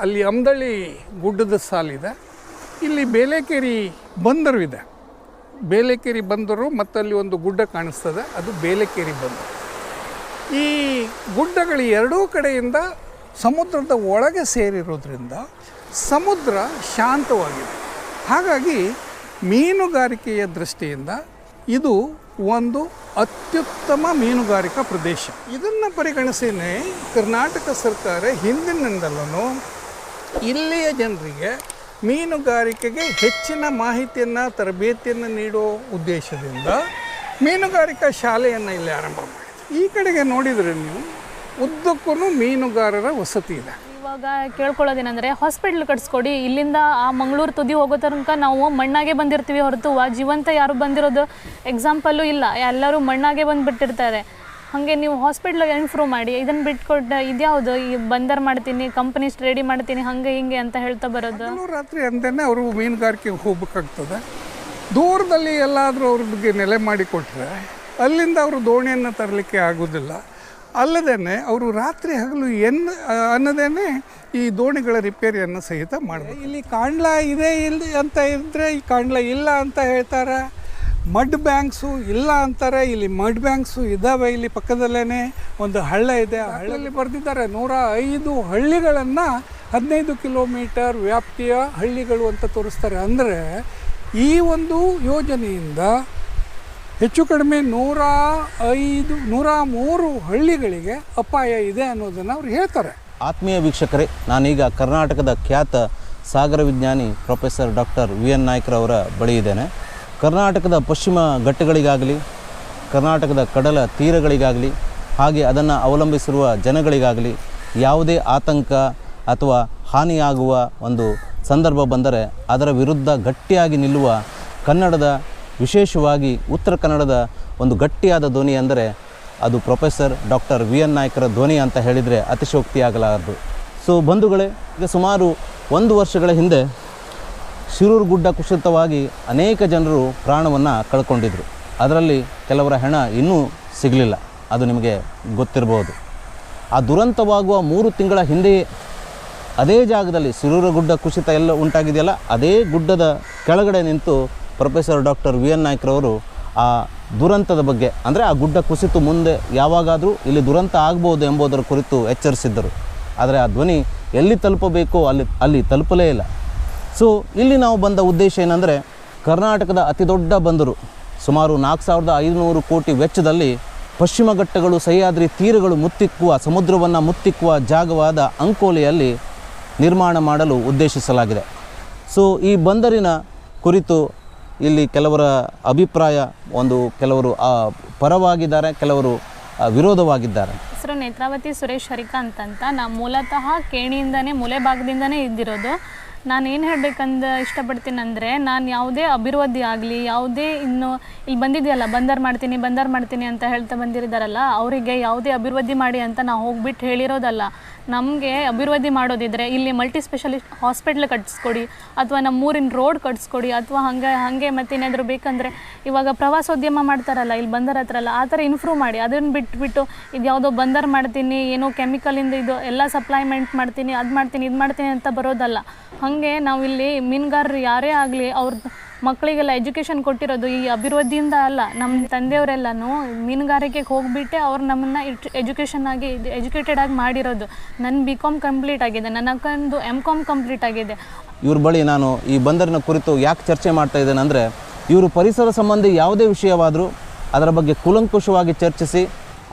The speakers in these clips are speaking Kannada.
ಅಲ್ಲಿ ಅಮ್ದಳ್ಳಿ ಗುಡ್ಡದ ಸಾಲಿದೆ ಇಲ್ಲಿ ಬೇಲೆಕೇರಿ ಬಂದರು ಇದೆ. ಬೇಲೆಕೇರಿ ಬಂದರು ಮತ್ತು ಅಲ್ಲಿ ಒಂದು ಗುಡ್ಡ ಕಾಣಿಸ್ತದೆ. ಅದು ಬೇಲೆಕೇರಿ ಬಂದರು. ಈ ಗುಡ್ಡಗಳು ಎರಡೂ ಕಡೆಯಿಂದ ಸಮುದ್ರದ ಒಳಗೆ ಸೇರಿರೋದ್ರಿಂದ ಸಮುದ್ರ ಶಾಂತವಾಗಿದೆ. ಹಾಗಾಗಿ ಮೀನುಗಾರಿಕೆಯ ದೃಷ್ಟಿಯಿಂದ ಇದು ಒಂದು ಅತ್ಯುತ್ತಮ ಮೀನುಗಾರಿಕಾ ಪ್ರದೇಶ. ಇದನ್ನು ಪರಿಗಣಿಸಿನೇ ಕರ್ನಾಟಕ ಸರ್ಕಾರ ಹಿಂದಿನಿಂದಲೂ ಇಲ್ಲಿಯ ಜನರಿಗೆ ಮೀನುಗಾರಿಕೆಗೆ ಹೆಚ್ಚಿನ ಮಾಹಿತಿಯನ್ನು, ತರಬೇತಿಯನ್ನು ನೀಡೋ ಉದ್ದೇಶದಿಂದ ಮೀನುಗಾರಿಕಾ ಶಾಲೆಯನ್ನು ಇಲ್ಲಿ ಆರಂಭ ಮಾಡಿದೆ ಈ ಕಡೆಗೆ ನೋಡಿದರೆ ನೀವು ಉದ್ದಕ್ಕೂ ಮೀನುಗಾರರ ವಸತಿ ಇದೆ. ಇವಾಗ ಕೇಳ್ಕೊಳ್ಳೋದೇನೆಂದರೆ ಹಾಸ್ಪಿಟ್ಲ್ ಕಟ್ಸ್ಕೊಡಿ, ಇಲ್ಲಿಂದ ಆ ಮಂಗಳೂರು ತುದಿ ಹೋಗೋ ತನಕ ನಾವು ಮಣ್ಣಾಗೆ ಬಂದಿರ್ತೀವಿ ಹೊರತು ಜೀವಂತ ಯಾರು ಬಂದಿರೋದು ಎಕ್ಸಾಂಪಲ್ಲು ಇಲ್ಲ. ಎಲ್ಲರೂ ಮಣ್ಣಾಗೆ ಬಂದುಬಿಟ್ಟಿರ್ತಾರೆ. ಹಾಗೆ ನೀವು ಹಾಸ್ಪಿಟ್ಲ್ ಇಂಪ್ರೂವ್ ಮಾಡಿ ಇದನ್ನು ಬಿಟ್ಕೊಟ್ಟು ಇದ್ಯಾವುದು? ಈ ಬಂದರ್ ಮಾಡ್ತೀನಿ ಕಂಪನೀಸ್ ರೆಡಿ ಮಾಡ್ತೀನಿ ಹಾಗೆ ಹಿಂಗೆ ಅಂತ ಹೇಳ್ತಾ ಬರೋದು. ರಾತ್ರಿ ಅಂತಲೇ ಅವರು ಮೀನುಗಾರಿಕೆಗೆ ಹೋಗ್ಬೇಕಾಗ್ತದೆ. ದೂರದಲ್ಲಿ ಎಲ್ಲಾದರೂ ಅವ್ರಿಗೆ ನೆಲೆ ಮಾಡಿಕೊಟ್ರೆ ಅಲ್ಲಿಂದ ಅವರು ದೋಣಿಯನ್ನು ತರಲಿಕ್ಕೆ ಆಗೋದಿಲ್ಲ. ಅಲ್ಲದೇ ಅವರು ರಾತ್ರಿ ಹಗಲು ಎನ್ ಅನ್ನೋದೇ ಈ ದೋಣಿಗಳ ರಿಪೇರಿಯನ್ನು ಸಹಿತ ಮಾಡಬೇಕು. ಇಲ್ಲಿ ಕಾಂಡ್ಲ ಇದೆ ಇಲ್ಲಿ ಅಂತ ಇದ್ದರೆ ಈ ಕಾಂಡ್ಲ ಇಲ್ಲ ಅಂತ ಹೇಳ್ತಾರೆ? ಮಡ್ ಬ್ಯಾಂಕ್ಸು ಇಲ್ಲ ಅಂತಾರೆ, ಇಲ್ಲಿ ಮಡ್ ಬ್ಯಾಂಕ್ಸು ಇದ್ದಾವೆ ಇಲ್ಲಿ ಪಕ್ಕದಲ್ಲೇ ಒಂದು ಹಳ್ಳ ಇದೆ. ಆ ಹಳ್ಳಲ್ಲಿ ಬರೆದಿದ್ದಾರೆ ನೂರ ಐದು ಹಳ್ಳಿಗಳನ್ನು ಹದಿನೈದು ಕಿಲೋಮೀಟರ್ ವ್ಯಾಪ್ತಿಯ ಹಳ್ಳಿಗಳು ಅಂತ ತೋರಿಸ್ತಾರೆ. ಅಂದರೆ ಈ ಒಂದು ಯೋಜನೆಯಿಂದ ಹೆಚ್ಚು ಕಡಿಮೆ ನೂರ ಐದು, ನೂರ ಮೂರು ಹಳ್ಳಿಗಳಿಗೆ ಅಪಾಯ ಇದೆ ಅನ್ನೋದನ್ನು ಅವ್ರು ಹೇಳ್ತಾರೆ. ಆತ್ಮೀಯ ವೀಕ್ಷಕರೇ, ನಾನೀಗ ಕರ್ನಾಟಕದ ಖ್ಯಾತ ಸಾಗರ ವಿಜ್ಞಾನಿ ಪ್ರೊಫೆಸರ್ ಡಾಕ್ಟರ್ ವಿ ಎನ್ ನಾಯ್ಕರವರ ಬಳಿ ಇದ್ದೇನೆ. ಕರ್ನಾಟಕದ ಪಶ್ಚಿಮ ಘಟ್ಟಗಳಿಗಾಗಲಿ, ಕರ್ನಾಟಕದ ಕಡಲ ತೀರಗಳಿಗಾಗಲಿ, ಹಾಗೆ ಅದನ್ನು ಅವಲಂಬಿಸಿರುವ ಜನಗಳಿಗಾಗಲಿ ಯಾವುದೇ ಆತಂಕ ಅಥವಾ ಹಾನಿಯಾಗುವ ಒಂದು ಸಂದರ್ಭ ಬಂದರೆ ಅದರ ವಿರುದ್ಧ ಗಟ್ಟಿಯಾಗಿ ನಿಲ್ಲುವ ಕನ್ನಡದ, ವಿಶೇಷವಾಗಿ ಉತ್ತರ ಕನ್ನಡದ ಒಂದು ಗಟ್ಟಿಯಾದ ಧ್ವನಿ ಅಂದರೆ ಅದು ಪ್ರೊಫೆಸರ್ ಡಾಕ್ಟರ್ ವಿ ಎನ್ ನಾಯ್ಕರ ಧ್ವನಿ ಅಂತ ಹೇಳಿದರೆ ಅತಿಶೋಕ್ತಿಯಾಗಲಾರದು ಸೊ ಬಂಧುಗಳೇ, ಈಗ ಸುಮಾರು ಒಂದು ವರ್ಷಗಳ ಹಿಂದೆ ಶಿರೂರು ಗುಡ್ಡ ಕುಸಿತವಾಗಿ ಅನೇಕ ಜನರು ಪ್ರಾಣವನ್ನು ಕಳ್ಕೊಂಡಿದ್ರು. ಅದರಲ್ಲಿ ಕೆಲವರ ಹೆಣ ಇನ್ನೂ ಸಿಗಲಿಲ್ಲ. ಅದು ನಿಮಗೆ ಗೊತ್ತಿರಬಹುದು ಆ ದುರಂತವಾಗುವ ಮೂರು ತಿಂಗಳ ಹಿಂದೆಯೇ ಅದೇ ಜಾಗದಲ್ಲಿ ಶಿರೂರು ಗುಡ್ಡ ಕುಸಿತ ಎಲ್ಲ ಉಂಟಾಗಿದೆಯಲ್ಲ, ಅದೇ ಗುಡ್ಡದ ಕೆಳಗಡೆ ನಿಂತು ಪ್ರೊಫೆಸರ್ ಡಾಕ್ಟರ್ ವಿ ಎನ್ ನಾಯ್ಕರವರು ಆ ದುರಂತದ ಬಗ್ಗೆ, ಅಂದರೆ ಆ ಗುಡ್ಡ ಕುಸಿತು ಮುಂದೆ ಯಾವಾಗಾದರೂ ಇಲ್ಲಿ ದುರಂತ ಆಗ್ಬೋದು ಎಂಬುದರ ಕುರಿತು ಎಚ್ಚರಿಸಿದ್ದರು. ಆದರೆ ಆ ಧ್ವನಿ ಎಲ್ಲಿ ತಲುಪಬೇಕೋ ಅಲ್ಲಿ ಅಲ್ಲಿ ತಲುಪಲೇ ಇಲ್ಲ. ಸೊ, ಇಲ್ಲಿ ನಾವು ಬಂದ ಉದ್ದೇಶ ಏನಂದರೆ, ಕರ್ನಾಟಕದ ಅತಿ ದೊಡ್ಡ ಬಂದರು, ಸುಮಾರು ನಾಲ್ಕು ಸಾವಿರದ ಐದುನೂರು ಕೋಟಿ ವೆಚ್ಚದಲ್ಲಿ ಪಶ್ಚಿಮ ಘಟ್ಟಗಳು ಸಹ್ಯಾದ್ರಿ ತೀರಗಳು ಮುತ್ತಿಕ್ಕುವ, ಸಮುದ್ರವನ್ನು ಮುತ್ತಿಕ್ಕುವ ಜಾಗವಾದ ಅಂಕೋಲೆಯಲ್ಲಿ ನಿರ್ಮಾಣ ಮಾಡಲು ಉದ್ದೇಶಿಸಲಾಗಿದೆ. ಸೊ, ಈ ಬಂದರಿನ ಕುರಿತು ಇಲ್ಲಿ ಕೆಲವರ ಅಭಿಪ್ರಾಯ, ಒಂದು ಕೆಲವರು ಪರವಾಗಿದ್ದಾರೆ, ಕೆಲವರು ವಿರೋಧವಾಗಿದ್ದಾರೆ. ಹೆಸರು ನೇತ್ರಾವತಿ ಸುರೇಶ್ ಹರಿಕಾ ಅಂತ, ನಾ ಮೂಲತಃ ಕೇಣಿಯಿಂದನೇ, ಮೂಲೆ ಭಾಗದಿಂದನೇ ಇದ್ದಿರೋದು. ನಾನು ಏನು ಹೇಳಬೇಕಂದ ಇಷ್ಟಪಡ್ತೀನಿ ಅಂದರೆ ನಾನು ಯಾವುದೇ ಅಭಿವೃದ್ಧಿ ಆಗಲಿ, ಯಾವುದೇ ಇನ್ನು ಇಲ್ಲಿ ಬಂದಿದೆಯಲ್ಲ, ಬಂದರ್ ಮಾಡ್ತೀನಿ ಬಂದರ್ ಮಾಡ್ತೀನಿ ಅಂತ ಹೇಳ್ತಾ ಬಂದಿರಿದಾರಲ್ಲ, ಅವರಿಗೆ ಯಾವುದೇ ಅಭಿವೃದ್ಧಿ ಮಾಡಿ ಅಂತ ನಾವು ಹೋಗ್ಬಿಟ್ಟು ಹೇಳಿರೋದಲ್ಲ ನಮಗೆ ಅಭಿವೃದ್ಧಿ ಮಾಡೋದಿದ್ರೆ ಇಲ್ಲಿ ಮಲ್ಟಿ ಸ್ಪೆಷಲಿಸ್ಟ್ ಹಾಸ್ಪಿಟ್ಲ್ ಕಟ್ಸ್ಕೊಡಿ, ಅಥವಾ ನಮ್ಮೂರಿನ ರೋಡ್ ಕಟ್ಸ್ಕೊಡಿ, ಅಥವಾ ಹಾಗೆ ಹಾಗೆ ಮತ್ತೇನಾದರೂ ಬೇಕಂದರೆ ಇವಾಗ ಪ್ರವಾಸೋದ್ಯಮ ಮಾಡ್ತಾರಲ್ಲ, ಇಲ್ಲಿ ಬಂದರ ಹತ್ರ ಅಲ್ಲ, ಆ ಥರ ಇಂಪ್ರೂವ್ ಮಾಡಿ. ಅದನ್ನು ಬಿಟ್ಬಿಟ್ಟು ಇದು ಯಾವುದೋ ಬಂದರ್ ಮಾಡ್ತೀನಿ, ಏನೋ ಕೆಮಿಕಲಿಂದ ಇದು ಎಲ್ಲ ಸಪ್ಲೈಮೆಂಟ್ ಮಾಡ್ತೀನಿ, ಅದು ಮಾಡ್ತೀನಿ, ಇದು ಮಾಡ್ತೀನಿ ಅಂತ ಬರೋದಲ್ಲ. ಹಾಗೆ ನಾವು ಇಲ್ಲಿ ಮೀನುಗಾರರು ಯಾರೇ ಆಗಲಿ ಅವ್ರ ಮಕ್ಕಳಿಗೆಲ್ಲ ಎಜುಕೇಷನ್ ಕೊಟ್ಟಿರೋದು ಈ ಅಭಿವೃದ್ಧಿಯಿಂದ ಅಲ್ಲ ನಮ್ಮ ತಂದೆಯವರೆಲ್ಲನೂ ಮೀನುಗಾರಿಕೆಗೆ ಹೋಗಿಬಿಟ್ಟೆ, ಅವ್ರು ನಮ್ಮನ್ನು ಎಜುಕೇಷನ್ ಆಗಿ ಎಜುಕೇಟೆಡ್ ಆಗಿ ಮಾಡಿರೋದು. ನನ್ನ ಬಿ ಕಾಮ್ ಕಂಪ್ಲೀಟ್ ಆಗಿದೆ, ನನ್ನ ಅಕ್ಕಂದು ಎಂ ಕಾಮ್ ಕಂಪ್ಲೀಟ್ ಆಗಿದೆ. ಇವ್ರ ಬಳಿ ನಾನು ಈ ಬಂದರಿನ ಕುರಿತು ಯಾಕೆ ಚರ್ಚೆ ಮಾಡ್ತಾ ಇದ್ದೇನೆ ಅಂದರೆ, ಇವರು ಪರಿಸರ ಸಂಬಂಧಿ ಯಾವುದೇ ವಿಷಯವಾದರೂ ಅದರ ಬಗ್ಗೆ ಕೂಲಂಕುಷವಾಗಿ ಚರ್ಚಿಸಿ,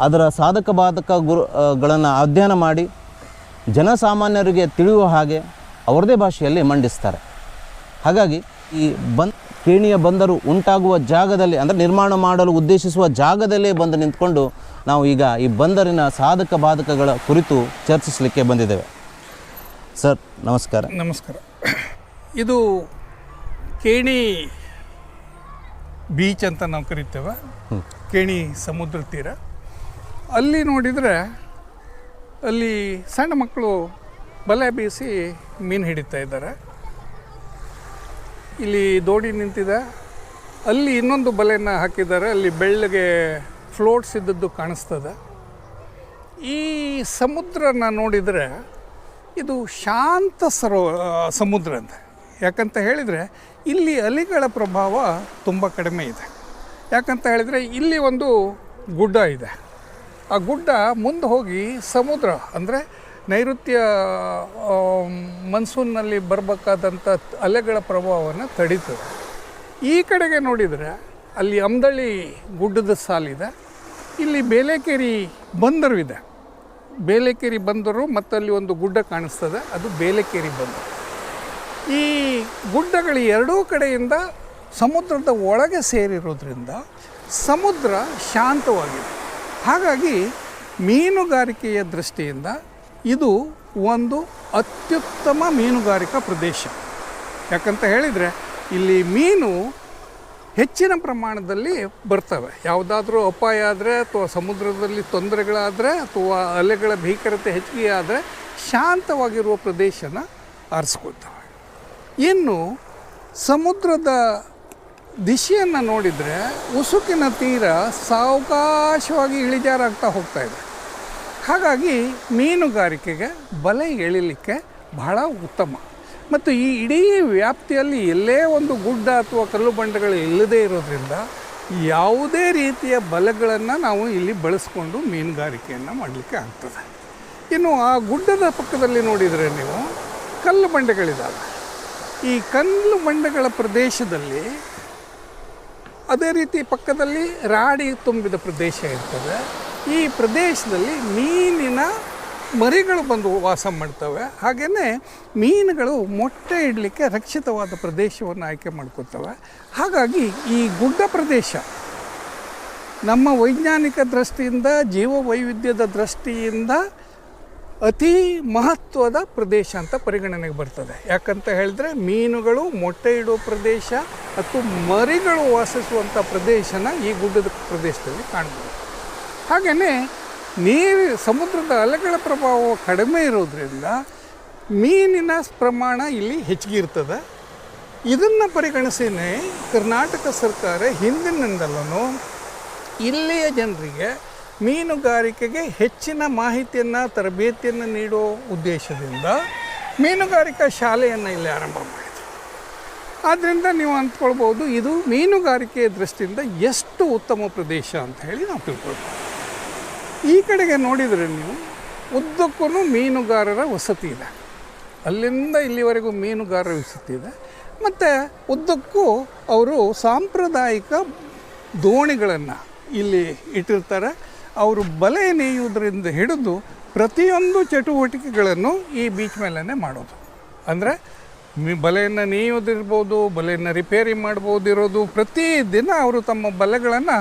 ಅದರ ಸಾಧಕ ಬಾಧಕ ಗುರುಗಳನ್ನು ಅಧ್ಯಯನ ಮಾಡಿ, ಜನಸಾಮಾನ್ಯರಿಗೆ ತಿಳಿಯುವ ಹಾಗೆ ಅವರದೇ ಭಾಷೆಯಲ್ಲಿ ಮಂಡಿಸ್ತಾರೆ. ಹಾಗಾಗಿ ಈ ಬಂದ್ ಕೇಣಿಯ ಬಂದರು ಉಂಟಾಗುವ ಜಾಗದಲ್ಲಿ ಅಂದರೆ ನಿರ್ಮಾಣ ಮಾಡಲು ಉದ್ದೇಶಿಸುವ ಜಾಗದಲ್ಲೇ ಬಂದು ನಿಂತ್ಕೊಂಡು ನಾವು ಈಗ ಈ ಬಂದರಿನ ಸಾಧಕ ಬಾಧಕಗಳ ಕುರಿತು ಚರ್ಚಿಸಲಿಕ್ಕೆ ಬಂದಿದ್ದೇವೆ. ಸರ್ ನಮಸ್ಕಾರ. ನಮಸ್ಕಾರ. ಇದು ಕೇಣಿ ಬೀಚ್ ಅಂತ ನಾವು ಕರಿತೇವೆ. ಕೇಣಿ ಸಮುದ್ರ ತೀರ. ಅಲ್ಲಿ ನೋಡಿದರೆ ಅಲ್ಲಿ ಸಣ್ಣ ಮಕ್ಕಳು ಬಲೆ ಬೀಸಿ ಮೀನು ಹಿಡಿತಾ ಇದ್ದಾರೆ. ಇಲ್ಲಿ ದೋಣಿ ನಿಂತಿದೆ. ಅಲ್ಲಿ ಇನ್ನೊಂದು ಬಲೆಯನ್ನು ಹಾಕಿದ್ದಾರೆ. ಅಲ್ಲಿ ಬೆಳ್ಳಗೆ ಫ್ಲೋಟ್ಸ್ ಇದ್ದದ್ದು ಕಾಣಿಸ್ತದೆ. ಈ ಸಮುದ್ರನ ನೋಡಿದರೆ ಇದು ಶಾಂತ ಸರೋ ಸಮುದ್ರ ಅಂತ. ಯಾಕಂತ ಹೇಳಿದರೆ ಇಲ್ಲಿ ಅಲಿಗಳ ಪ್ರಭಾವ ತುಂಬ ಕಡಿಮೆ ಇದೆ. ಯಾಕಂತ ಹೇಳಿದರೆ ಇಲ್ಲಿ ಒಂದು ಗುಡ್ಡ ಇದೆ. ಆ ಗುಡ್ಡ ಮುಂದೆ ಹೋಗಿ ಸಮುದ್ರ ಅಂದರೆ ನೈಋತ್ಯ ಮನ್ಸೂನ್ನಲ್ಲಿ ಬರಬೇಕಾದಂಥ ಅಲೆಗಳ ಪ್ರಭಾವವನ್ನು ತಡೀತದೆ. ಈ ಕಡೆಗೆ ನೋಡಿದರೆ ಅಲ್ಲಿ ಅಮ್ದಳ್ಳಿ ಗುಡ್ಡದ ಸಾಲಿದೆ ಇಲ್ಲಿ ಬೇಲೆಕೇರಿ ಬಂದರು ಇದೆ. ಬೇಲೆಕೇರಿ ಬಂದರು ಮತ್ತು ಅಲ್ಲಿ ಒಂದು ಗುಡ್ಡ ಕಾಣಿಸ್ತದೆ. ಅದು ಬೇಲೆಕೇರಿ ಬಂದರು. ಈ ಗುಡ್ಡಗಳು ಎರಡೂ ಕಡೆಯಿಂದ ಸಮುದ್ರದ ಒಳಗೆ ಸೇರಿರೋದ್ರಿಂದ ಸಮುದ್ರ ಶಾಂತವಾಗಿದೆ. ಹಾಗಾಗಿ ಮೀನುಗಾರಿಕೆಯ ದೃಷ್ಟಿಯಿಂದ ಇದು ಒಂದು ಅತ್ಯುತ್ತಮ ಮೀನುಗಾರಿಕಾ ಪ್ರದೇಶ. ಯಾಕಂತ ಹೇಳಿದರೆ, ಇಲ್ಲಿ ಮೀನು ಹೆಚ್ಚಿನ ಪ್ರಮಾಣದಲ್ಲಿ ಬರ್ತವೆ. ಯಾವುದಾದ್ರೂ ಅಪಾಯ ಆದರೆ, ಅಥವಾ ಸಮುದ್ರದಲ್ಲಿ ತೊಂದರೆಗಳಾದರೆ, ಅಥವಾ ಅಲೆಗಳ ಭೀಕರತೆ ಹೆಚ್ಚಿಗೆ ಆದರೆ, ಶಾಂತವಾಗಿರುವ ಪ್ರದೇಶನ ಆರಿಸ್ಕೊಳ್ತವೆ. ಇನ್ನು ಸಮುದ್ರದ ದಿಶೆಯನ್ನು ನೋಡಿದರೆ, ಉಸುಕಿನ ತೀರ ಸಾವಕಾಶವಾಗಿ ಇಳಿಜಾರಾಗ್ತಾ ಹೋಗ್ತಾ ಇದೆ. ಹಾಗಾಗಿ ಮೀನುಗಾರಿಕೆಗೆ ಬಲೆ ಎಳಿಲಿಕ್ಕೆ ಬಹಳ ಉತ್ತಮ. ಮತ್ತು ಈ ಇಡೀ ವ್ಯಾಪ್ತಿಯಲ್ಲಿ ಎಲ್ಲೇ ಒಂದು ಗುಡ್ಡ ಅಥವಾ ಕಲ್ಲು ಬಂಡೆಗಳು ಇಲ್ಲದೇ ಇರೋದ್ರಿಂದ ಯಾವುದೇ ರೀತಿಯ ಬಲೆಗಳನ್ನು ನಾವು ಇಲ್ಲಿ ಬಳಸ್ಕೊಂಡು ಮೀನುಗಾರಿಕೆಯನ್ನು ಮಾಡಲಿಕ್ಕೆ ಆಗ್ತದೆ. ಇನ್ನು ಆ ಗುಡ್ಡದ ಪಕ್ಕದಲ್ಲಿ ನೋಡಿದರೆ ನೀವು ಕಲ್ಲು ಬಂಡೆಗಳಿದ್ದಾವೆ ಈ ಕಲ್ಲು ಬಂಡೆಗಳ ಪ್ರದೇಶದಲ್ಲಿ ಅದೇ ರೀತಿ ಪಕ್ಕದಲ್ಲಿ ರಾಡಿ ತುಂಬಿದ ಪ್ರದೇಶ ಇರ್ತದೆ. ಈ ಪ್ರದೇಶದಲ್ಲಿ ಮೀನಿನ ಮರಿಗಳು ಬಂದು ವಾಸ ಮಾಡ್ತವೆ. ಹಾಗೆಯೇ ಮೀನುಗಳು ಮೊಟ್ಟೆ ಇಡಲಿಕ್ಕೆ ರಕ್ಷಿತವಾದ ಪ್ರದೇಶವನ್ನು ಆಯ್ಕೆ ಮಾಡ್ಕೊತವೆ ಹಾಗಾಗಿ ಈ ಗುಡ್ಡ ಪ್ರದೇಶ ನಮ್ಮ ವೈಜ್ಞಾನಿಕ ದೃಷ್ಟಿಯಿಂದ ಜೀವ ವೈವಿಧ್ಯದ ದೃಷ್ಟಿಯಿಂದ ಅತಿ ಮಹತ್ವದ ಪ್ರದೇಶ ಅಂತ ಪರಿಗಣನೆಗೆ ಬರ್ತದೆ. ಯಾಕಂತ ಹೇಳಿದ್ರೆ ಮೀನುಗಳು ಮೊಟ್ಟೆ ಇಡುವ ಪ್ರದೇಶ ಮತ್ತು ಮರಿಗಳು ವಾಸಿಸುವಂಥ ಪ್ರದೇಶನ ಈ ಗುಡ್ಡದ ಪ್ರದೇಶದಲ್ಲಿ ಕಾಣ್ಬೋದು. ಹಾಗೆಯೇ ನೀರು ಸಮುದ್ರದ ಅಲೆಗಳ ಪ್ರಭಾವ ಕಡಿಮೆ ಇರೋದ್ರಿಂದ ಮೀನಿನ ಪ್ರಮಾಣ ಇಲ್ಲಿ ಹೆಚ್ಚಿಗೆ ಇರ್ತದೆ. ಇದನ್ನು ಪರಿಗಣಿಸಿನೇ ಕರ್ನಾಟಕ ಸರ್ಕಾರ ಹಿಂದಿನಿಂದಲೂ ಇಲ್ಲಿಯ ಜನರಿಗೆ ಮೀನುಗಾರಿಕೆಗೆ ಹೆಚ್ಚಿನ ಮಾಹಿತಿಯನ್ನು, ತರಬೇತಿಯನ್ನು ನೀಡೋ ಉದ್ದೇಶದಿಂದ ಮೀನುಗಾರಿಕಾ ಶಾಲೆಯನ್ನು ಇಲ್ಲಿ ಆರಂಭ ಮಾಡಿದೆ ಆದ್ದರಿಂದ ನೀವು ಅಂದ್ಕೊಳ್ಬೋದು ಇದು ಮೀನುಗಾರಿಕೆಯ ದೃಷ್ಟಿಯಿಂದ ಎಷ್ಟು ಉತ್ತಮ ಪ್ರದೇಶ ಅಂತ ಹೇಳಿ ನಾವು ತಿಳ್ಕೊಳ್ಬೋದು. ಈ ಕಡೆಗೆ ನೋಡಿದರೆ ನೀವು ಉದ್ದಕ್ಕೂ ಮೀನುಗಾರರ ವಸತಿ ಇದೆ. ಅಲ್ಲಿಂದ ಇಲ್ಲಿವರೆಗೂ ಮೀನುಗಾರರ ವಸತಿ ಇದೆ. ಮತ್ತು ಉದ್ದಕ್ಕೂ ಅವರು ಸಾಂಪ್ರದಾಯಿಕ ದೋಣಿಗಳನ್ನು ಇಲ್ಲಿ ಇಟ್ಟಿರ್ತಾರೆ. ಅವರು ಬಲೆ ನೇಯುವುದರಿಂದ ಹಿಡಿದು ಪ್ರತಿಯೊಂದು ಚಟುವಟಿಕೆಗಳನ್ನು ಈ ಬೀಚ್ ಮೇಲೇ ಮಾಡೋದು. ಅಂದರೆ ಮೀ, ಬಲೆಯನ್ನು ನೇಯೋದಿರ್ಬೋದು ಬಲೆಯನ್ನು ರಿಪೇರಿ ಮಾಡ್ಬೋದಿರೋದು, ಪ್ರತಿದಿನ ಅವರು ತಮ್ಮ ಬಲೆಗಳನ್ನು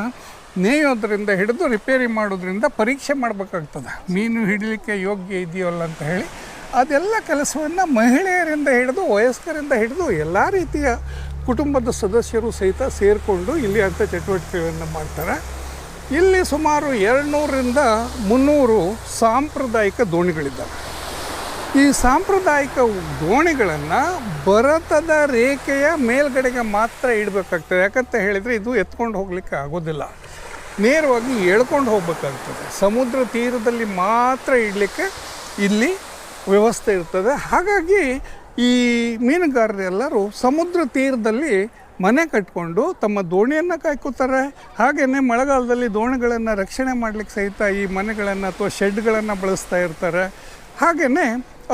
ನೇಯೋದ್ರಿಂದ ಹಿಡಿದು ರಿಪೇರಿ ಮಾಡೋದ್ರಿಂದ ಪರೀಕ್ಷೆ ಮಾಡಬೇಕಾಗ್ತದೆ. ಮೀನು ಹಿಡಲಿಕ್ಕೆ ಯೋಗ್ಯ ಇದೆಯಲ್ಲ ಅಂತ ಹೇಳಿ ಅದೆಲ್ಲ ಕೆಲಸವನ್ನು ಮಹಿಳೆಯರಿಂದ ಹಿಡಿದು ವಯಸ್ಕರಿಂದ ಹಿಡಿದು ಎಲ್ಲ ರೀತಿಯ ಕುಟುಂಬದ ಸದಸ್ಯರು ಸಹಿತ ಸೇರಿಕೊಂಡು ಇಲ್ಲಿ ಅಂಥ ಚಟುವಟಿಕೆಗಳನ್ನು ಮಾಡ್ತಾರೆ. ಇಲ್ಲಿ ಸುಮಾರು ಎರಡುನೂರರಿಂದ ಮುನ್ನೂರು ಸಾಂಪ್ರದಾಯಿಕ ದೋಣಿಗಳಿದ್ದಾವೆ. ಈ ಸಾಂಪ್ರದಾಯಿಕ ದೋಣಿಗಳನ್ನು ಭರತದ ರೇಖೆಯ ಮೇಲ್ಗಡೆಗೆ ಮಾತ್ರ ಇಡಬೇಕಾಗ್ತದೆ. ಯಾಕಂತ ಹೇಳಿದರೆ ಇದು ಎತ್ಕೊಂಡು ಹೋಗಲಿಕ್ಕೆ ಆಗೋದಿಲ್ಲ. ನೇರವಾಗಿ ಎಳ್ಕೊಂಡು ಹೋಗ್ಬೇಕಾಗ್ತದೆ. ಸಮುದ್ರ ತೀರದಲ್ಲಿ ಮಾತ್ರ ಇಡಲಿಕ್ಕೆ ಇಲ್ಲಿ ವ್ಯವಸ್ಥೆ ಇರ್ತದೆ. ಹಾಗಾಗಿ ಈ ಮೀನುಗಾರರೆಲ್ಲರೂ ಸಮುದ್ರ ತೀರದಲ್ಲಿ ಮನೆ ಕಟ್ಕೊಂಡು ತಮ್ಮ ದೋಣಿಯನ್ನು ಕಾಯ್ಕೋತಾರೆ. ಹಾಗೆಯೇ ಮಳೆಗಾಲದಲ್ಲಿ ದೋಣಿಗಳನ್ನು ರಕ್ಷಣೆ ಮಾಡಲಿಕ್ಕೆ ಸಹಿತ ಈ ಮನೆಗಳನ್ನು ಅಥವಾ ಶೆಡ್ಗಳನ್ನು ಬಳಸ್ತಾ ಇರ್ತಾರೆ. ಹಾಗೆಯೇ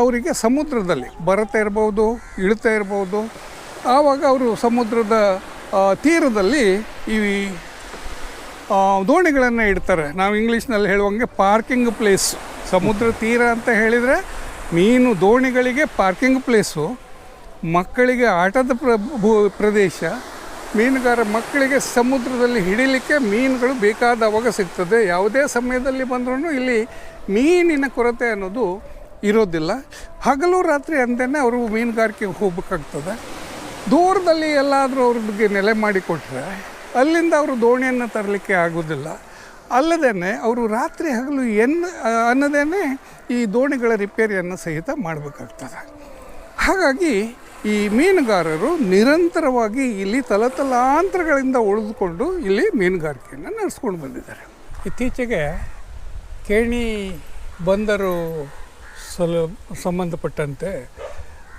ಅವರಿಗೆ ಸಮುದ್ರದಲ್ಲಿ ಬರತಾ ಇರ್ಬೋದು, ಇಳ್ತಾ ಇರ್ಬೋದು. ಆವಾಗ ಅವರು ಸಮುದ್ರದ ತೀರದಲ್ಲಿ ಈ ದೋಣಿಗಳನ್ನು ಇಡ್ತಾರೆ. ನಾವು ಇಂಗ್ಲೀಷ್ನಲ್ಲಿ ಹೇಳುವಂಗೆ ಪಾರ್ಕಿಂಗ್ ಪ್ಲೇಸ್ ಸಮುದ್ರ ತೀರ ಅಂತ ಹೇಳಿದರೆ ಮೀನು ದೋಣಿಗಳಿಗೆ ಪಾರ್ಕಿಂಗ್ ಪ್ಲೇಸು ಮಕ್ಕಳಿಗೆ ಆಟದ ಪ್ರ ಪ್ರದೇಶ. ಮೀನುಗಾರ ಮಕ್ಕಳಿಗೆ ಸಮುದ್ರದಲ್ಲಿ ಹಿಡಿಲಿಕ್ಕೆ ಮೀನುಗಳು ಬೇಕಾದವಾಗ ಸಿಗ್ತದೆ. ಯಾವುದೇ ಸಮಯದಲ್ಲಿ ಬಂದರೂ ಇಲ್ಲಿ ಮೀನಿನ ಕೊರತೆ ಅನ್ನೋದು ಇರೋದಿಲ್ಲ. ಹಗಲು ರಾತ್ರಿ ಅಂದೇ ಅವರು ಮೀನುಗಾರಿಕೆಗೆ ಹೋಗ್ಬೇಕಾಗ್ತದೆ. ದೂರದಲ್ಲಿ ಎಲ್ಲಾದರೂ ಅವ್ರಿಗೆ ನೆಲೆ ಮಾಡಿಕೊಟ್ರೆ ಅಲ್ಲಿಂದ ಅವರು ದೋಣಿಯನ್ನು ತರಲಿಕ್ಕೆ ಆಗೋದಿಲ್ಲ ಅಲ್ಲದೇ ಅವರು ರಾತ್ರಿ ಹಗಲು ಎನ್ನ ಅನ್ನದೇ ಈ ದೋಣಿಗಳ ರಿಪೇರಿಯನ್ನು ಸಹಿತ ಮಾಡಬೇಕಾಗ್ತದೆ. ಹಾಗಾಗಿ ಈ ಮೀನುಗಾರರು ನಿರಂತರವಾಗಿ ಇಲ್ಲಿ ತಲತಲಾಂತರಗಳಿಂದ ಉಳಿದುಕೊಂಡು ಇಲ್ಲಿ ಮೀನುಗಾರಿಕೆಯನ್ನು ನಡೆಸ್ಕೊಂಡು ಬಂದಿದ್ದಾರೆ. ಇತ್ತೀಚೆಗೆ ಕೇಣಿ ಬಂದರು ಸಲ, ಸಂಬಂಧಪಟ್ಟಂತೆ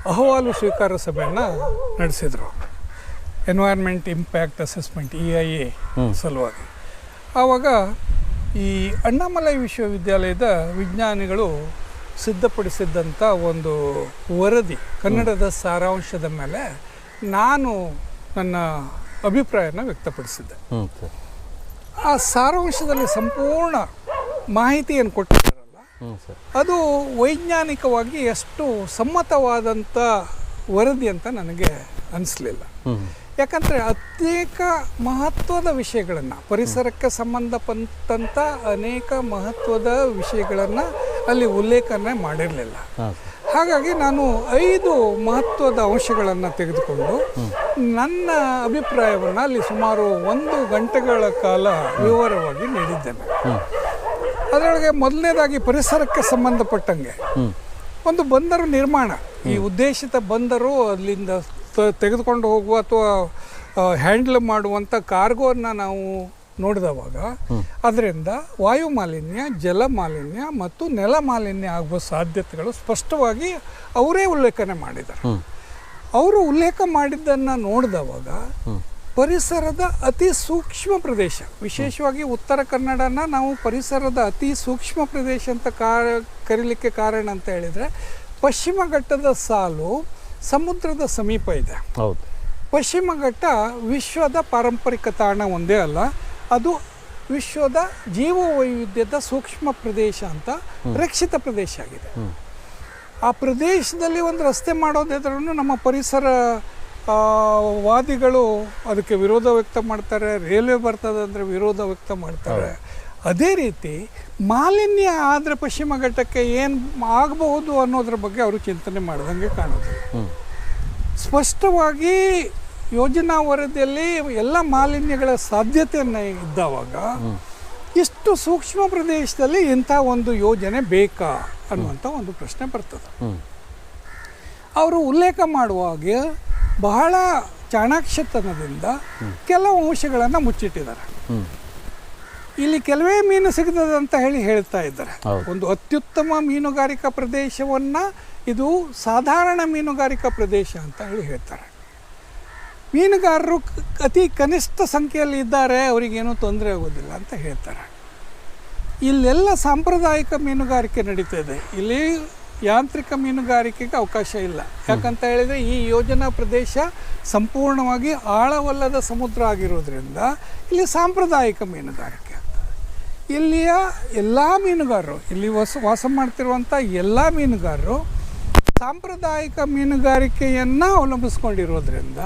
ಅಹವಾಲು ಸ್ವೀಕಾರ ಸಭೆಯನ್ನು ನಡೆಸಿದರು. Environment impact assessment E I A ಸಲುವಾಗಿ. ಆವಾಗ ಈ ಅಣ್ಣಾಮಲೈ ವಿಶ್ವವಿದ್ಯಾಲಯದ ವಿಜ್ಞಾನಿಗಳು ಸಿದ್ಧಪಡಿಸಿದ್ದಂಥ ಒಂದು ವರದಿ ಕನ್ನಡದ ಸಾರಾಂಶದ ಮೇಲೆ ನಾನು ನನ್ನ ಅಭಿಪ್ರಾಯನ ವ್ಯಕ್ತಪಡಿಸಿದ್ದೆ. ಆ ಸಾರಾಂಶದಲ್ಲಿ ಸಂಪೂರ್ಣ ಮಾಹಿತಿಯನ್ನು ಕೊಟ್ಟಿದ್ದಾರಲ್ಲ ಅದು ವೈಜ್ಞಾನಿಕವಾಗಿ ಎಷ್ಟು ಸಮ್ಮತವಾದಂಥ ವರದಿ ಅಂತ ನನಗೆ ಅನಿಸ್ಲಿಲ್ಲ. ಯಾಕಂದರೆ ಅನೇಕ ಮಹತ್ವದ ವಿಷಯಗಳನ್ನು ಪರಿಸರಕ್ಕೆ ಸಂಬಂಧಪಟ್ಟಂಥ ಅನೇಕ ಮಹತ್ವದ ವಿಷಯಗಳನ್ನು ಅಲ್ಲಿ ಉಲ್ಲೇಖನೆ ಮಾಡಿರಲಿಲ್ಲ. ಹಾಗಾಗಿ ನಾನು ಐದು ಮಹತ್ವದ ಅಂಶಗಳನ್ನು ತೆಗೆದುಕೊಂಡು ನನ್ನ ಅಭಿಪ್ರಾಯವನ್ನು ಅಲ್ಲಿ ಸುಮಾರು ಒಂದು ಗಂಟೆಗಳ ಕಾಲ ವಿವರವಾಗಿ ನೀಡಿದ್ದೇನೆ. ಅದರೊಳಗೆ ಮೊದಲನೇದಾಗಿ ಪರಿಸರಕ್ಕೆ ಸಂಬಂಧಪಟ್ಟಂಗೆ ಒಂದು ಬಂದರು ನಿರ್ಮಾಣ. ಈ ಉದ್ದೇಶಿತ ಬಂದರು ಅಲ್ಲಿಂದ ತೆಗೆದುಕೊಂಡು ಹೋಗುವ ಅಥವಾ ಹ್ಯಾಂಡಲ್ ಮಾಡುವಂಥ ಕಾರ್ಗೋವನ್ನು ನಾವು ನೋಡಿದವಾಗ ಅದರಿಂದ ವಾಯು ಮಾಲಿನ್ಯ ಜಲ ಮಾಲಿನ್ಯ ಮತ್ತು ನೆಲ ಮಾಲಿನ್ಯ ಆಗುವ ಸಾಧ್ಯತೆಗಳು ಸ್ಪಷ್ಟವಾಗಿ ಅವರೇ ಉಲ್ಲೇಖನೆ ಮಾಡಿದ್ದಾರೆ. ಅವರು ಉಲ್ಲೇಖ ಮಾಡಿದ್ದನ್ನು ನೋಡಿದವಾಗ ಪರಿಸರದ ಅತಿ ಸೂಕ್ಷ್ಮ ಪ್ರದೇಶ ವಿಶೇಷವಾಗಿ ಉತ್ತರ ಕನ್ನಡನ ನಾವು ಪರಿಸರದ ಅತಿ ಸೂಕ್ಷ್ಮ ಪ್ರದೇಶ ಅಂತ ಕಾ ಕರೀಲಿಕ್ಕೆ ಕಾರಣ ಅಂತ ಹೇಳಿದರೆ ಪಶ್ಚಿಮ ಘಟ್ಟದ ಸಾಲು ಸಮುದ್ರದ ಸಮೀಪ ಇದೆ. ಹೌದು. ಪಶ್ಚಿಮ ಘಟ್ಟ ವಿಶ್ವದ ಪಾರಂಪರಿಕ ತಾಣ ಒಂದೇ ಅಲ್ಲ ಅದು ವಿಶ್ವದ ಜೀವ ವೈವಿಧ್ಯದ ಸೂಕ್ಷ್ಮ ಪ್ರದೇಶ ಅಂತ ರಕ್ಷಿತ ಪ್ರದೇಶ ಆಗಿದೆ. ಆ ಪ್ರದೇಶದಲ್ಲಿ ಒಂದು ರಸ್ತೆ ಮಾಡೋದಿದ್ರೂ ನಮ್ಮ ಪರಿಸರ ವಾದಿಗಳು ಅದಕ್ಕೆ ವಿರೋಧ ವ್ಯಕ್ತ ಮಾಡ್ತಾರೆ ರೈಲ್ವೆ ಬರ್ತದೆ ಅಂದರೆ ವಿರೋಧ ವ್ಯಕ್ತ ಮಾಡ್ತಾರೆ. ಅದೇ ರೀತಿ ಮಾಲಿನ್ಯ ಆದರೆ ಪಶ್ಚಿಮ ಘಟ್ಟಕ್ಕೆ ಏನು ಆಗಬಹುದು ಅನ್ನೋದ್ರ ಬಗ್ಗೆ ಅವರು ಚಿಂತನೆ ಮಾಡಿದಂಗೆ ಕಾಣುತ್ತೆ. ಸ್ಪಷ್ಟವಾಗಿ ಯೋಜನಾ ವರದಿಯಲ್ಲಿ ಎಲ್ಲ ಮಾಲಿನ್ಯಗಳ ಸಾಧ್ಯತೆಯನ್ನು ಇದ್ದಾವಾಗ ಇಷ್ಟು ಸೂಕ್ಷ್ಮ ಪ್ರದೇಶದಲ್ಲಿ ಇಂಥ ಒಂದು ಯೋಜನೆ ಬೇಕಾ ಅನ್ನುವಂಥ ಒಂದು ಪ್ರಶ್ನೆ ಬರ್ತದೆ. ಅವರು ಉಲ್ಲೇಖ ಮಾಡುವಾಗ ಬಹಳ ಚಾಣಾಕ್ಷತನದಿಂದ ಕೆಲವು ಅಂಶಗಳನ್ನು ಮುಚ್ಚಿಟ್ಟಿದ್ದಾರೆ. ಇಲ್ಲಿ ಕೆಲವೇ ಮೀನು ಸಿಗ್ತದೆ ಅಂತ ಹೇಳಿ ಹೇಳ್ತಾ ಇದ್ದಾರೆ. ಒಂದು ಅತ್ಯುತ್ತಮ ಮೀನುಗಾರಿಕಾ ಪ್ರದೇಶವನ್ನು ಇದು ಸಾಧಾರಣ ಮೀನುಗಾರಿಕಾ ಪ್ರದೇಶ ಅಂತ ಹೇಳಿ ಹೇಳ್ತಾರೆ. ಮೀನುಗಾರರು ಅತಿ ಕನಿಷ್ಠ ಸಂಖ್ಯೆಯಲ್ಲಿ ಇದ್ದಾರೆ ಅವರಿಗೇನೂ ತೊಂದರೆ ಆಗೋದಿಲ್ಲ ಅಂತ ಹೇಳ್ತಾರೆ. ಇಲ್ಲೆಲ್ಲ ಸಾಂಪ್ರದಾಯಿಕ ಮೀನುಗಾರಿಕೆ ನಡೀತಾ ಇದೆ ಇಲ್ಲಿ ಯಾಂತ್ರಿಕ ಮೀನುಗಾರಿಕೆಗೆ ಅವಕಾಶ ಇಲ್ಲ. ಯಾಕಂತ ಹೇಳಿದರೆ ಈ ಯೋಜನಾ ಪ್ರದೇಶ ಸಂಪೂರ್ಣವಾಗಿ ಆಳವಲ್ಲದ ಸಮುದ್ರ ಆಗಿರೋದ್ರಿಂದ ಇಲ್ಲಿ ಸಾಂಪ್ರದಾಯಿಕ ಮೀನುಗಾರಿಕೆ. ಇಲ್ಲಿಯ ಎಲ್ಲ ಮೀನುಗಾರರು, ಇಲ್ಲಿ ವಾಸ ವಾಸ ಮಾಡ್ತಿರುವಂಥ ಎಲ್ಲ ಮೀನುಗಾರರು ಸಾಂಪ್ರದಾಯಿಕ ಮೀನುಗಾರಿಕೆಯನ್ನು ಅವಲಂಬಿಸ್ಕೊಂಡಿರೋದ್ರಿಂದ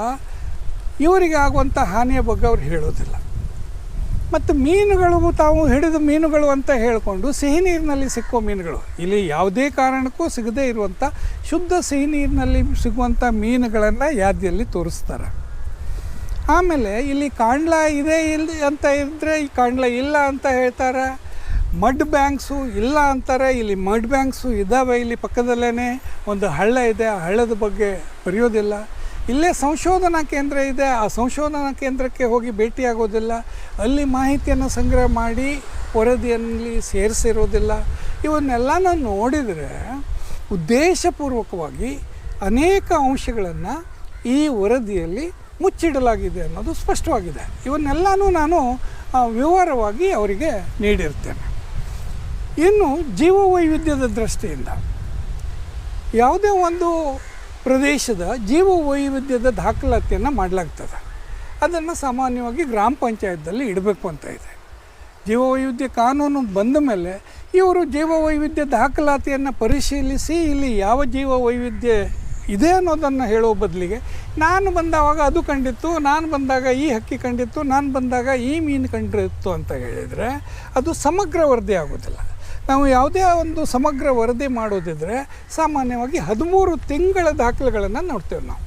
ಇವರಿಗೆ ಆಗುವಂಥ ಹಾನಿಯ ಬಗ್ಗೆ ಅವ್ರು ಹೇಳೋದಿಲ್ಲ. ಮತ್ತು ಮೀನುಗಳು, ತಾವು ಹಿಡಿದ ಮೀನುಗಳು ಅಂತ ಹೇಳಿಕೊಂಡು ಸಿಹಿ ನೀರಿನಲ್ಲಿ ಸಿಕ್ಕುವ ಮೀನುಗಳು, ಇಲ್ಲಿ ಯಾವುದೇ ಕಾರಣಕ್ಕೂ ಸಿಗದೇ ಇರುವಂಥ ಶುದ್ಧ ಸಿಹಿ ನೀರಿನಲ್ಲಿ ಸಿಗುವಂಥ ಮೀನುಗಳನ್ನು ಯಾದಿಯಲ್ಲಿ ತೋರಿಸ್ತಾರೆ. ಆಮೇಲೆ ಇಲ್ಲಿ ಕಾಂಡ್ಲ ಇದೆ ಇಲ್ಲಿ ಅಂತ ಇದ್ದರೆ ಈ ಕಾಂಡ್ಲ ಇಲ್ಲ ಅಂತ ಹೇಳ್ತಾರೆ. ಮಡ್ ಬ್ಯಾಂಕ್ಸು ಇಲ್ಲ ಅಂತಾರೆ. ಇಲ್ಲಿ ಮಡ್ ಬ್ಯಾಂಕ್ಸು ಇದ್ದಾವೆ ಇಲ್ಲಿ ಪಕ್ಕದಲ್ಲೇ ಒಂದು ಹಳ್ಳ ಇದೆ. ಆ ಹಳ್ಳದ ಬಗ್ಗೆ ಬರೆಯೋದಿಲ್ಲ. ಇಲ್ಲೇ ಸಂಶೋಧನಾ ಕೇಂದ್ರ ಇದೆ. ಆ ಸಂಶೋಧನಾ ಕೇಂದ್ರಕ್ಕೆ ಹೋಗಿ ಭೇಟಿಯಾಗೋದಿಲ್ಲ. ಅಲ್ಲಿ ಮಾಹಿತಿಯನ್ನು ಸಂಗ್ರಹ ಮಾಡಿ ವರದಿಯಲ್ಲಿ ಸೇರಿಸಿರೋದಿಲ್ಲ. ಇವನ್ನೆಲ್ಲನ ನೋಡಿದರೆ ಉದ್ದೇಶಪೂರ್ವಕವಾಗಿ ಅನೇಕ ಅಂಶಗಳನ್ನು ಈ ವರದಿಯಲ್ಲಿ ಮುಚ್ಚಿಡಲಾಗಿದೆ ಅನ್ನೋದು ಸ್ಪಷ್ಟವಾಗಿದೆ. ಇವನ್ನೆಲ್ಲನೂ ನಾನು ವಿವರವಾಗಿ ಅವರಿಗೆ ನೀಡಿರ್ತೇನೆ. ಇನ್ನು ಜೀವವೈವಿಧ್ಯದ ದೃಷ್ಟಿಯಿಂದ, ಯಾವುದೇ ಒಂದು ಪ್ರದೇಶದ ಜೀವ ವೈವಿಧ್ಯದ ದಾಖಲಾತಿಯನ್ನು ಮಾಡಲಾಗ್ತದೆ. ಅದನ್ನು ಸಾಮಾನ್ಯವಾಗಿ ಗ್ರಾಮ ಪಂಚಾಯತ್ದಲ್ಲಿ ಇಡಬೇಕು ಅಂತ ಇದೆ. ಜೀವವೈವಿಧ್ಯ ಕಾನೂನು ಬಂದ ಮೇಲೆ ಇವರು ಜೀವವೈವಿಧ್ಯ ದಾಖಲಾತಿಯನ್ನು ಪರಿಶೀಲಿಸಿ ಇಲ್ಲಿ ಯಾವ ಜೀವ ವೈವಿಧ್ಯ ಇದೆ ಅನ್ನೋದನ್ನು ಹೇಳೋ ಬದಲಿಗೆ, ನಾನು ಬಂದಾಗ ಅದು ಕಂಡಿತ್ತು, ನಾನು ಬಂದಾಗ ಈ ಹಕ್ಕಿ ಕಂಡಿತ್ತು, ನಾನು ಬಂದಾಗ ಈ ಮೀನು ಕಂಡಿತ್ತು ಅಂತ ಹೇಳಿದರೆ ಅದು ಸಮಗ್ರ ವರದಿ ಆಗೋದಿಲ್ಲ. ನಾವು ಯಾವುದೇ ಒಂದು ಸಮಗ್ರ ವರದಿ ಮಾಡೋದಿದ್ರೆ ಸಾಮಾನ್ಯವಾಗಿ ಹದಿಮೂರು ತಿಂಗಳ ದಾಖಲೆಗಳನ್ನು ನೋಡ್ತೇವೆ ನಾವು.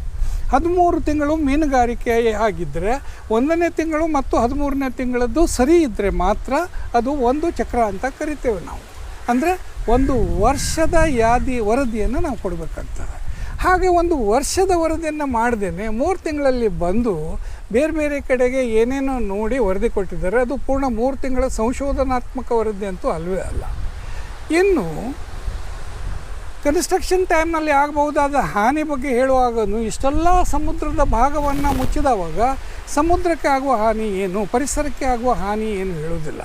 ಹದಿಮೂರು ತಿಂಗಳು ಮೀನುಗಾರಿಕೆ ಆಗಿದ್ದರೆ ಒಂದನೇ ತಿಂಗಳು ಮತ್ತು ಹದಿಮೂರನೇ ತಿಂಗಳದ್ದು ಸರಿ ಇದ್ದರೆ ಮಾತ್ರ ಅದು ಒಂದು ಚಕ್ರ ಅಂತ ಕರಿತೇವೆ ನಾವು. ಅಂದರೆ ಒಂದು ವರ್ಷದ ಯಾದಿ ವರದಿಯನ್ನು ನಾವು ಕೊಡಬೇಕಾಗ್ತದೆ ಹಾಗೆ ಒಂದು ವರ್ಷದ ವರದಿಯನ್ನು ಮಾಡ್ದೇನೆ. ಮೂರು ತಿಂಗಳಲ್ಲಿ ಬಂದು ಬೇರೆ ಬೇರೆ ಕಡೆಗೆ ಏನೇನೋ ನೋಡಿ ವರದಿ ಕೊಟ್ಟಿದ್ದಾರೆ. ಅದು ಪೂರ್ಣ ಮೂರು ತಿಂಗಳ ಸಂಶೋಧನಾತ್ಮಕ ವರದಿ ಅಂತೂ ಅಲ್ವೇ ಅಲ್ಲ. ಇನ್ನು ಕನ್ಸ್ಟ್ರಕ್ಷನ್ ಟೈಮ್ನಲ್ಲಿ ಆಗಬಹುದಾದ ಹಾನಿ ಬಗ್ಗೆ ಹೇಳುವಾಗ ಇಷ್ಟೆಲ್ಲ ಸಮುದ್ರದ ಭಾಗವನ್ನು ಮುಚ್ಚಿದವಾಗ ಸಮುದ್ರಕ್ಕೆ ಆಗುವ ಹಾನಿ ಏನು, ಪರಿಸರಕ್ಕೆ ಆಗುವ ಹಾನಿ ಏನು ಹೇಳುವುದಿಲ್ಲ.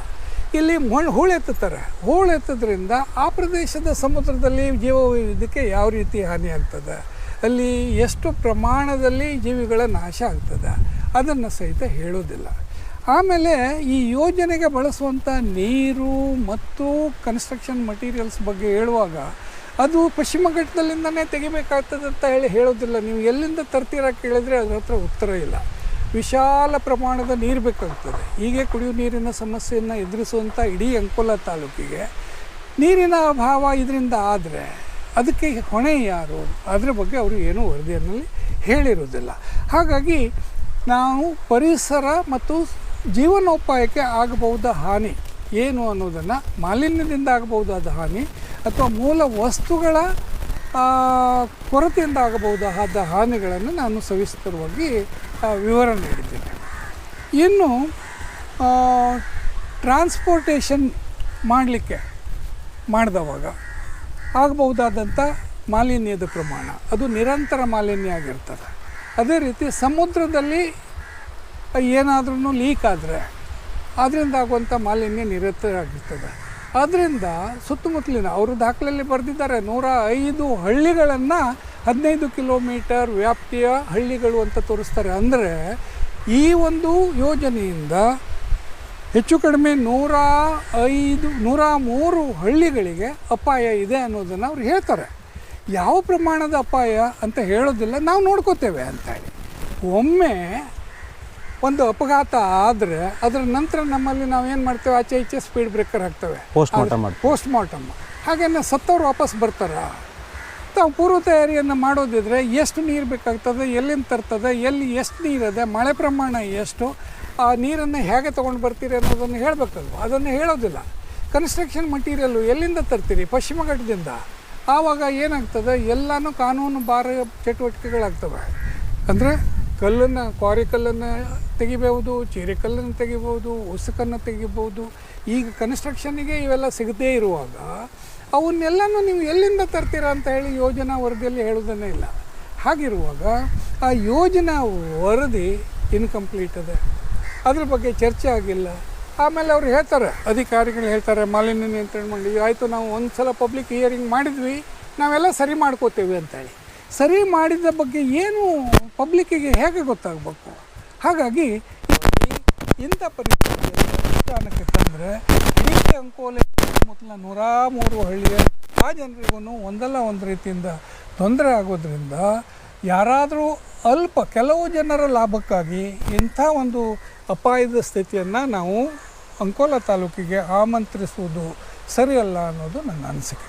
ಇಲ್ಲಿ ಮಣ್ಣು ಹೂಳು ಎತ್ತುತ್ತಾರೆ. ಹೂಳು ಎತ್ತದ್ರಿಂದ ಆ ಪ್ರದೇಶದ ಸಮುದ್ರದಲ್ಲಿ ಜೀವವೈವಿಧ್ಯಕ್ಕೆ ಯಾವ ರೀತಿ ಹಾನಿ ಆಗ್ತದೆ? ಅಲ್ಲಿ ಎಷ್ಟು ಪ್ರಮಾಣದಲ್ಲಿ ಜೀವಿಗಳ ನಾಶ ಆಗ್ತದೆ? ಅದನ್ನು ಸಹಿತ ಹೇಳೋದಿಲ್ಲ ಆಮೇಲೆ ಈ ಯೋಜನೆಗೆ ಬಳಸುವಂಥ ನೀರು ಮತ್ತು ಕನ್ಸ್ಟ್ರಕ್ಷನ್ ಮಟೀರಿಯಲ್ಸ್ ಬಗ್ಗೆ ಹೇಳುವಾಗ ಅದು ಪಶ್ಚಿಮ ಘಟ್ಟದಲ್ಲಿಂದನೇ ತೆಗಿಬೇಕಾಗ್ತದೆ ಅಂತ ಹೇಳಿ ಹೇಳೋದಿಲ್ಲ ನೀವು ಎಲ್ಲಿಂದ ತರ್ತೀರ ಕೇಳಿದರೆ ಅದ್ರ ಹತ್ರ ಉತ್ತರ ಇಲ್ಲ. ವಿಶಾಲ ಪ್ರಮಾಣದ ನೀರು ಬೇಕಾಗ್ತದೆ. ಹೀಗೆ ಕುಡಿಯುವ ನೀರಿನ ಸಮಸ್ಯೆಯನ್ನು ಎದುರಿಸುವಂಥ ಇಡೀ ಅಂಕೋಲ ತಾಲೂಕಿಗೆ ನೀರಿನ ಅಭಾವ ಇದರಿಂದ ಆದರೆ ಅದಕ್ಕೆ ಹೊಣೆ ಯಾರು? ಅದರ ಬಗ್ಗೆ ಅವರು ಏನೂ ವರದಿಯಲ್ಲಿ ಹೇಳಿರುವುದಿಲ್ಲ. ಹಾಗಾಗಿ ನಾವು ಪರಿಸರ ಮತ್ತು ಜೀವನೋಪಾಯಕ್ಕೆ ಆಗಬಹುದ ಹಾನಿ ಏನು ಅನ್ನೋದನ್ನು ಮಾಲಿನ್ಯದಿಂದ ಆಗಬಹುದಾದ ಹಾನಿ ಅಥವಾ ಮೂಲ ವಸ್ತುಗಳ ಕೊರತೆಯಿಂದ ಆಗಬಹುದಾದ ಹಾನಿಗಳನ್ನು ನಾನು ಸವಿಸ್ತರವಾಗಿ ವಿವರ ನೀಡಿದ್ದೇನೆ. ಇನ್ನು ಟ್ರಾನ್ಸ್ಪೋರ್ಟೇಷನ್ ಮಾಡಲಿಕ್ಕೆ ಮಾಡಿದವಾಗ ಆಗಬಹುದಾದಂಥ ಮಾಲಿನ್ಯದ ಪ್ರಮಾಣ, ಅದು ನಿರಂತರ ಮಾಲಿನ್ಯ ಆಗಿರ್ತದೆ. ಅದೇ ರೀತಿ ಸಮುದ್ರದಲ್ಲಿ ಏನಾದ್ರೂ ಲೀಕ್ ಆದರೆ ಅದರಿಂದ ಆಗುವಂಥ ಮಾಲಿನ್ಯ ನಿರಂತರ ಆಗಿರ್ತದೆ ಅದರಿಂದ ಸುತ್ತಮುತ್ತಲಿನ ಅವರು ದಾಖಲೆಯಲ್ಲಿ ಬರೆದಿದ್ದಾರೆ, ನೂರ ಐದು ಹಳ್ಳಿಗಳನ್ನು ಹದಿನೈದು ಕಿಲೋಮೀಟರ್ ವ್ಯಾಪ್ತಿಯ ಹಳ್ಳಿಗಳು ಅಂತ ತೋರಿಸ್ತಾರೆ. ಅಂದರೆ ಈ ಒಂದು ಯೋಜನೆಯಿಂದ ಹೆಚ್ಚು ಕಡಿಮೆ ನೂರ ಐದು, ನೂರ ಮೂರು ಹಳ್ಳಿಗಳಿಗೆ ಅಪಾಯ ಇದೆ ಅನ್ನೋದನ್ನು ಅವ್ರು ಹೇಳ್ತಾರೆ. ಯಾವ ಪ್ರಮಾಣದ ಅಪಾಯ ಅಂತ ಹೇಳೋದಿಲ್ಲ, ನಾವು ನೋಡ್ಕೋತೇವೆ ಅಂತ ಹೇಳಿ. ಒಮ್ಮೆ ಒಂದು ಅಪಘಾತ ಆದರೆ ಅದರ ನಂತರ ನಮ್ಮಲ್ಲಿ ನಾವು ಏನು ಮಾಡ್ತೇವೆ? ಆಚೆ ಈಚೆ ಸ್ಪೀಡ್ ಬ್ರೇಕರ್ ಹಾಕ್ತೇವೆ. ಪೋಸ್ಟ್ ಮಾರ್ಟಮ್ ಪೋಸ್ಟ್ ಮಾರ್ಟಮ್ ಹಾಗೇನೆ ಸತ್ತವ್ರು ವಾಪಸ್ ಬರ್ತಾರೆ. ತಾವು ಪೂರ್ವ ತಯಾರಿಯನ್ನು ಮಾಡೋದಿದ್ರೆ ಎಷ್ಟು ನೀರು ಬೇಕಾಗ್ತದೆ ಎಲ್ಲಿಂದ ತರ್ತದೆ ಎಲ್ಲಿ ಎಷ್ಟು ನೀರಿದೆ ಮಳೆ ಪ್ರಮಾಣ ಎಷ್ಟು ಆ ನೀರನ್ನು ಹೇಗೆ ತೊಗೊಂಡು ಬರ್ತೀರಿ ಅನ್ನೋದನ್ನು ಹೇಳಬೇಕಲ್ವ ಅದನ್ನು ಹೇಳೋದಿಲ್ಲ. ಕನ್ಸ್ಟ್ರಕ್ಷನ್ ಮಟೀರಿಯಲ್ಲು ಎಲ್ಲಿಂದ ತರ್ತೀರಿ? ಪಶ್ಚಿಮ ಘಟ್ಟದಿಂದ ಆವಾಗ ಏನಾಗ್ತದೆ? ಎಲ್ಲನೂ ಕಾನೂನು ಬಾರ ಚಟುವಟಿಕೆಗಳಾಗ್ತವೆ. ಅಂದರೆ ಕಲ್ಲನ್ನು, ಕ್ವಾರಿ ಕಲ್ಲನ್ನು ತೆಗಿಬಹುದು, ಚೇರಿ ಕಲ್ಲನ್ನು ತೆಗಿಬೋದು ಉಸುಕನ್ನು ತೆಗಿಬೋದು ಈಗ ಕನ್ಸ್ಟ್ರಕ್ಷನ್ನಿಗೆ ಇವೆಲ್ಲ ಸಿಗದೇ ಇರುವಾಗ ಅವನ್ನೆಲ್ಲನೂ ನೀವು ಎಲ್ಲಿಂದ ತರ್ತೀರಾ ಅಂತ ಹೇಳಿ ಯೋಜನಾ ವರದಿಯಲ್ಲಿ ಹೇಳೋದನ್ನೇ ಇಲ್ಲ. ಹಾಗಿರುವಾಗ ಆ ಯೋಜನಾ ವರದಿ ಇನ್ಕಂಪ್ಲೀಟ್ ಅದೆ ಅದ್ರ ಬಗ್ಗೆ ಚರ್ಚೆ ಆಗಿಲ್ಲ. ಆಮೇಲೆ ಅವ್ರು ಹೇಳ್ತಾರೆ, ಅಧಿಕಾರಿಗಳು ಹೇಳ್ತಾರೆ, ಮಾಲಿನ್ಯ ನಿಯಂತ್ರಣ ಮಾಡಿ ಆಯಿತು ನಾವು ಒಂದು ಸಲ ಪಬ್ಲಿಕ್ ಹಿಯರಿಂಗ್ ಮಾಡಿದ್ವಿ, ನಾವೆಲ್ಲ ಸರಿ ಮಾಡ್ಕೋತೇವೆ ಅಂತೇಳಿ ಸರಿ ಮಾಡಿದ ಬಗ್ಗೆ ಏನು ಪಬ್ಲಿಕ್ಕಿಗೆ ಹೇಗೆ ಗೊತ್ತಾಗಬೇಕು? ಹಾಗಾಗಿ ಇಂಥ ಪರಿಸ್ಥಿತಿಯಲ್ಲಿ ತಂದರೆ ಇಡೀ ಅಂಕೋಲೆ ಸುತ್ತಮುತ್ತಲ ನೂರ ಮೂರು ಹಳ್ಳಿಯ ಆ ಜನರಿಗೂ ಒಂದಲ್ಲ ಒಂದು ರೀತಿಯಿಂದ ತೊಂದರೆ ಆಗೋದ್ರಿಂದ ಯಾರಾದರೂ ಅಲ್ಪ ಕೆಲವು ಜನರ ಲಾಭಕ್ಕಾಗಿ ಇಂಥ ಒಂದು ಅಪಾಯದ ಸ್ಥಿತಿಯನ್ನು ನಾವು ಅಂಕೋಲ ತಾಲೂಕಿಗೆ ಆಮಂತ್ರಿಸುವುದು ಸರಿಯಲ್ಲ ಅನ್ನೋದು ನನ್ನ ಅನಿಸಿಕೆ.